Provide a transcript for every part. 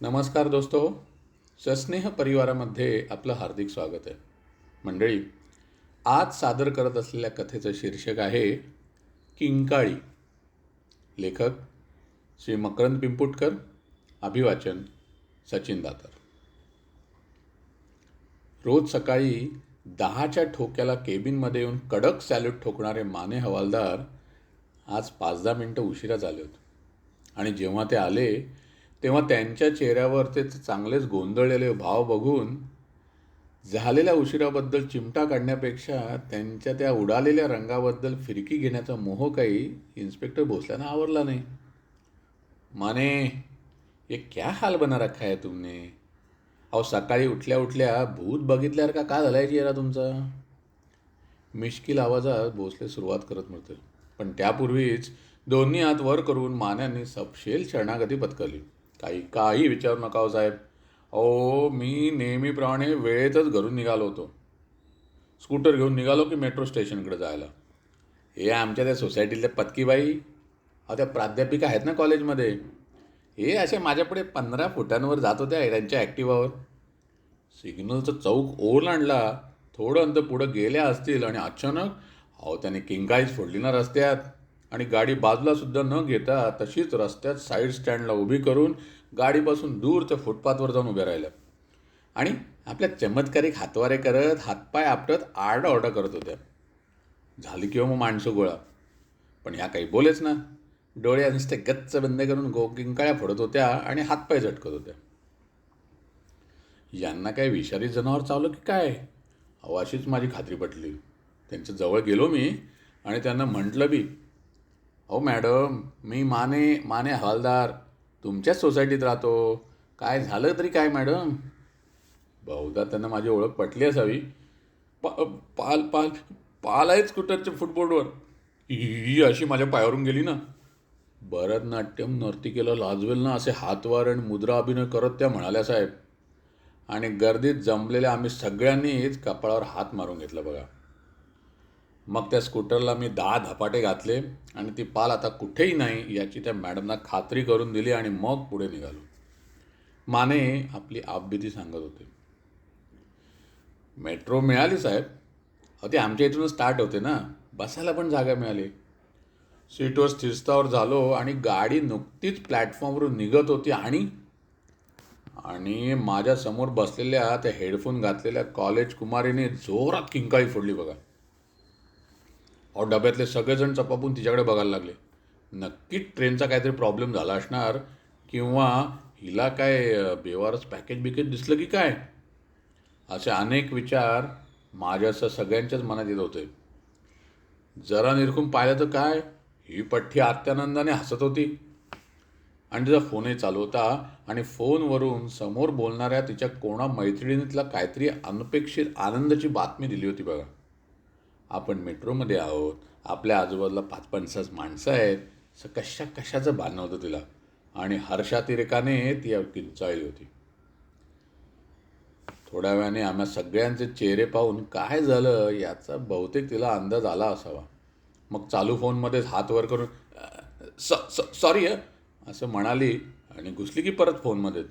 नमस्कार दोस्तो. सस्नेह परिवारामध्ये आपलं हार्दिक स्वागत आहे. मंडळी आज सादर करत असलेल्या कथेचं शीर्षक आहे किंकाळी. लेखक श्री मकरंद पिंपुटकर अभिवाचन सचिन दातर. रोज सकाळी दहाच्या ठोक्याला केबिनमध्ये येऊन कडक सॅल्यूट ठोकणारे माने हवालदार आज पाच दहा मिनटं उशिरा झाले होते. आणि जेव्हा ते आले तेव्हा त्यांच्या चेहऱ्यावर ते चांगलेच गोंधळलेले भाव बघून झालेल्या उशिराबद्दल चिमटा काढण्यापेक्षा त्यांच्या त्या उडालेल्या रंगाबद्दल फिरकी घेण्याचा मोह काही इन्स्पेक्टर भोसल्यानं आवरला नाही. माने ये क्या हाल बना रखा आहे तुमने? अहो सकाळी उठल्या उठल्या भूत बघितल्यावर का का झालाय चेहरा तुमचा? मिश्किल आवाजात भोसले सुरुवात करत म्हणते पण त्यापूर्वीच दोन्ही हात वर करून मान्यांनी सपशेल शरणागती पत्करली. काही काही विचारू नका हो साहेब. अहो मी नेहमीप्रमाणे वेळेतच घरून निघालो होतो. स्कूटर घेऊन निघालो की मेट्रो स्टेशनकडे जायला. हे आमच्या त्या सोसायटीतल्या पत्कीबाई अहो त्या प्राध्यापिका आहेत ना कॉलेजमध्ये. हे असे माझ्यापुढे पंधरा फुटांवर जात होत्या त्यांच्या ॲक्टिवावर. सिग्नलचं चौक ओलांडला थोडं अंतर पुढं गेल्या असतील आणि अचानक अहो त्याने किंकाळीच फोडली ना रस्त्यात. आणि गाडी बाजूलासुद्धा न घेता तशीच रस्त्यात साईड स्टँडला उभी करून गाडीपासून दूर त्या फुटपाथवर जाऊन उभ्या राहिल्या. आणि आपल्या चमत्कारिक हातवारे करत हातपाय आपटत आरडाओरडा करत होत्या. झाली किंवा मग माणसं गोळा. पण ह्या काही बोलेच ना. डोळे नुसते गच्च बंद करून गो किंकाळ्या फोडत होत्या आणि हातपाय झटकत होत्या. यांना काय विषारी जनावर चावलं की काय? अहो अशीच माझी खात्री पटली. त्यांच्या जवळ गेलो मी आणि त्यांना म्हटलं बी अहो मॅडम. मी माने माने हवालदार. तुमच्याच सोसायटीत राहतो. काय झालं तरी काय मॅडम? बहुधा त्यांना माझी ओळख पटली असावी. पा पाल पाल पाल आहेत स्कूटरच्या फुटबोर्डवर. ही अशी माझ्या पायावरून गेली ना. भरतनाट्यम नर्तिकेला लाजवेल ना असे हातवार आणि मुद्रा अभिनय करत त्या म्हणाल्या साहेब. आणि गर्दीत जमलेल्या आम्ही सगळ्यांनीच कपाळावर हात मारून घेतला बघा. मग त्या स्कूटरला मी दहा धपाटे घातले आणि ती पाल आता कुठेही नाही याची त्या मॅडमना खात्री करून दिली आणि मग पुढे निघालो. माने आपली आपबिती सांगत होते. मेट्रो मिळाली साहेब. अहो ते आमच्या इथूनच स्टार्ट होते ना. बसायला पण जागा मिळाली. सीटवर स्थिरस्थावर झालो आणि गाडी नुकतीच प्लॅटफॉर्मवरून निघत होती आणि आणि माझ्यासमोर बसलेल्या त्या हेडफोन घातलेल्या कॉलेज कुमारीने जोरात किंकाळी फोडली बघा. अहो डब्यातले सगळेजण चपापून तिच्याकडे बघायला लागले. नक्कीच ट्रेनचा काहीतरी प्रॉब्लेम झाला असणार किंवा हिला काय बेवारच पॅकेज बिकेज दिसलं की काय? असे अनेक विचार माझ्यासह सगळ्यांच्याच मनात येत होते. जरा निरखून पाहिलं तर काय? ही पठ्ठी आत्यानंदाने हसत होती. आणि तिचा फोनही चालू होता आणि फोनवरून समोर बोलणाऱ्या तिच्या कोणा मैत्रिणीतला काहीतरी अनपेक्षित आनंदाची बातमी दिली होती बघा. आपण मेट्रोमध्ये आहोत आपल्या आजूबाजूला पाच पन्नास माणसं आहेत असं कशा कशाचं भान होतं तिला? आणि हर्षातिरेकाने ती किंचाळली होती. थोड्या वेळाने आम्हा सगळ्यांचे चेहरे पाहून काय झालं याचा बहुतेक तिला अंदाज आला असावा. मग चालू फोनमध्येच हात वर करून सॉरी असं म्हणाली आणि घुसली की परत फोनमध्येच.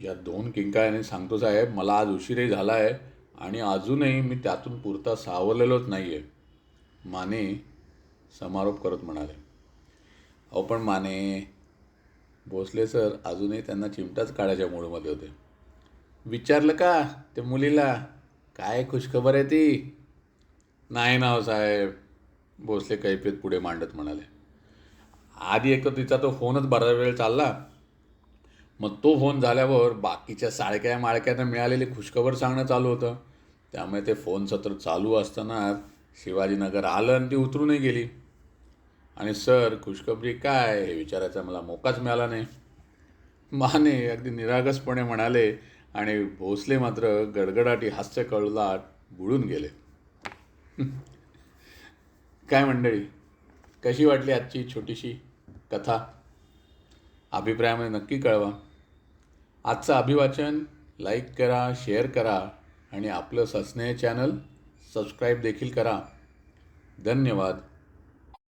या दोन किंकाळ्याने सांगतो साहेब मला आज उशीरही झाला आहे आणि अजूनही मी त्यातून पुरता सावरलेलोच नाही आहे माने समारोप करत म्हणाले. अहो पण माने भोसले सर अजूनही त्यांना चिमटाच काढायच्या मूडमध्ये होते. विचारलं का त्या मुलीला? काय खुशखबर आहे ती? नाही ना हो साहेब भोसले कैफेत पुढे मांडत म्हणाले. आधी एक तर तिचा तो फोनच बराच वेळ चालला. मग तो फोन झाल्यावर बाकीच्या साळक्या माळक्यांना मिळालेली खुशखबर सांगणं चालू होतं. त्यामुळे ते फोन सत्र चालू असताना शिवाजीनगर आलं आणि ती उतरूनही गेली. आणि सर खुशखबरी काय? हे विचारायचा मला मोकाच मिळाला नाही. माने अगदी निरागसपणे म्हणाले आणि भोसले मात्र गडगडाटी हास्य कळला बुडून गेले. काय मंडळी कशी वाटली आजची छोटीशी कथा? अभिप्रायामध्ये नक्की कळवा. आजचं अभिवाचन लाईक करा शेअर करा आणि आपलं सस्नेह चॅनल सबस्क्राईब देखील करा. धन्यवाद.